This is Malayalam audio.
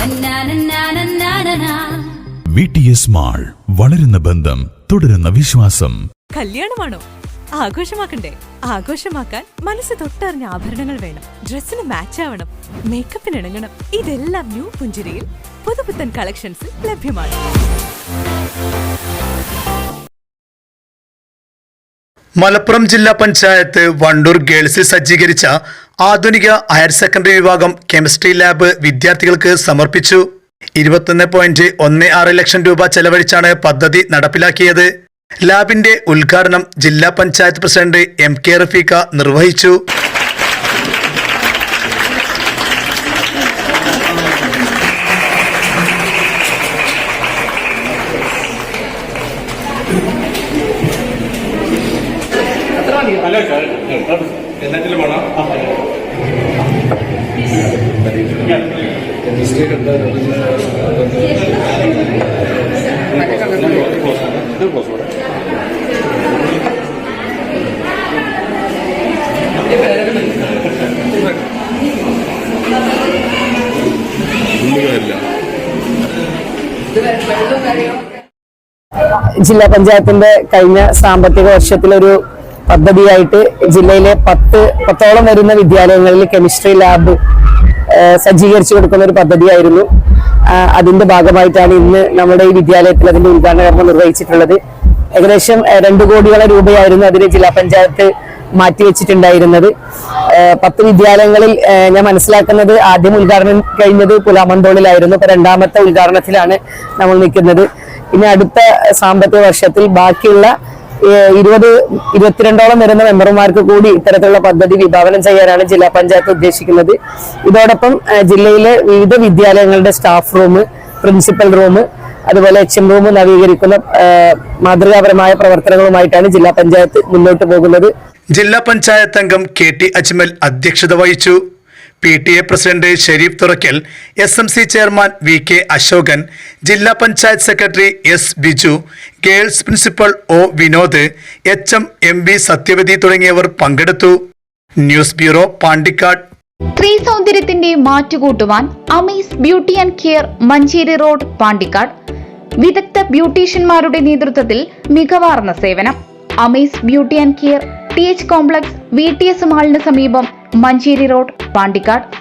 തന്നാനന്നാനന്നാനനാ. വി ടി എസ് മാൾ വളരുന്ന ബന്ധം തുടരുന്ന വിശ്വാസം. കല്യാണമാണോ? ആഘോഷമാക്കണ്ടേ? ആഘോഷമാക്കാൻ മനസ്സ് തൊട്ടറിഞ്ഞ ആഭരണങ്ങൾ വേണം. ഡ്രസ്സിന് മാച്ച് ആവണം. മേക്കപ്പിന് ഇണങ്ങണം. ഇതെല്ലാം ന്യൂ പുഞ്ചിരിയിൽ പുതുപുത്തൻ കളക്ഷൻസിൽ ലഭ്യമാണ്. മലപ്പുറം ജില്ലാ പഞ്ചായത്ത് വണ്ടൂർ ഗേൾസിൽ സജ്ജീകരിച്ച ആധുനിക ഹയർ സെക്കൻഡറി വിഭാഗം കെമിസ്ട്രി ലാബ് വിദ്യാർത്ഥികൾക്ക് സമർപ്പിച്ചു. ഇരുപത്തൊന്ന് പോയിന്റ് ഒന്ന് ആറ് ലക്ഷം രൂപ ചെലവഴിച്ചാണ് പദ്ധതി നടപ്പിലാക്കിയത്. ലാബിന്റെ ഉദ്ഘാടനം ജില്ലാ panchayat president M K Rafeeq നിർവഹിച്ചു. എല്ലാറ്റിലും വേണം ജില്ലാ പഞ്ചായത്തിന്റെ കഴിഞ്ഞ സാമ്പത്തിക വർഷത്തിലൊരു പദ്ധതിയായിട്ട് ജില്ലയിലെ പത്ത് പത്തോളം വരുന്ന വിദ്യാലയങ്ങളിൽ കെമിസ്ട്രി ലാബ് സജ്ജീകരിച്ചു കൊടുക്കുന്ന ഒരു പദ്ധതിയായിരുന്നു. അതിന്റെ ഭാഗമായിട്ടാണ് ഇന്ന് നമ്മുടെ ഈ വിദ്യാലയത്തിൽ അതിന്റെ ഉദ്ഘാടന കർമ്മം നിർവഹിച്ചിട്ടുള്ളത്. ഏകദേശം രണ്ടു കോടിയോളം രൂപയായിരുന്നു അതിന് ജില്ലാ പഞ്ചായത്ത് മാറ്റിവെച്ചിട്ടുണ്ടായിരുന്നത്. പത്ത് വിദ്യാലയങ്ങളിൽ ഞാൻ മനസ്സിലാക്കുന്നത് ആദ്യം ഉദ്ഘാടനം കഴിഞ്ഞത് പുലാമന്തോളിലായിരുന്നു ഇപ്പൊ രണ്ടാമത്തെ ഉദ്ഘാടനത്തിലാണ് നമ്മൾ നിൽക്കുന്നത്. ഇനി അടുത്ത സാമ്പത്തിക വർഷത്തിൽ ബാക്കിയുള്ള ഇരുപത് ഇരുപത്തിരണ്ടോളം വരുന്ന മെമ്പർമാർക്ക് കൂടി ഇത്തരത്തിലുള്ള പദ്ധതി വിഭാവനം ചെയ്യാനാണ് ജില്ലാ പഞ്ചായത്ത് ഉദ്ദേശിക്കുന്നത്. ഇതോടൊപ്പം ജില്ലയിലെ വിവിധ വിദ്യാലയങ്ങളുടെ സ്റ്റാഫ് റൂം പ്രിൻസിപ്പൽ റൂം അതുപോലെ എച്ച് എം റൂം നവീകരിക്കുന്ന മാതൃകാപരമായ പ്രവർത്തനങ്ങളുമായിട്ടാണ് ജില്ലാ പഞ്ചായത്ത് മുന്നോട്ട് പോകുന്നത്. ജില്ലാ പഞ്ചായത്ത് അംഗം കെ ടി അജ്മൽ അധ്യക്ഷത വഹിച്ചു. P T A president Sharif Thurakkal S M C chairman V K Ashokan ജില്ലാ panchayat secretary S Biju girls principal O Vinod H M M V Sathyavathi തുടങ്ങിയവർ പങ്കെടുത്തു. News bureau Pandikkad. സ്ത്രീ സൗന്ദര്യത്തിന്റെ മാറ്റുകൂട്ടുവാൻ Amees beauty and care Manjeri road Pandikkad. വിദഗ്ധ ബ്യൂട്ടീഷ്യന്മാരുടെ നേതൃത്വത്തിൽ മികവാർന്ന സേവനം. Amees beauty and care T H complex V T S മാളിന് സമീപം മഞ്ചേരി റോഡ് പാണ്ടിക്കാട്.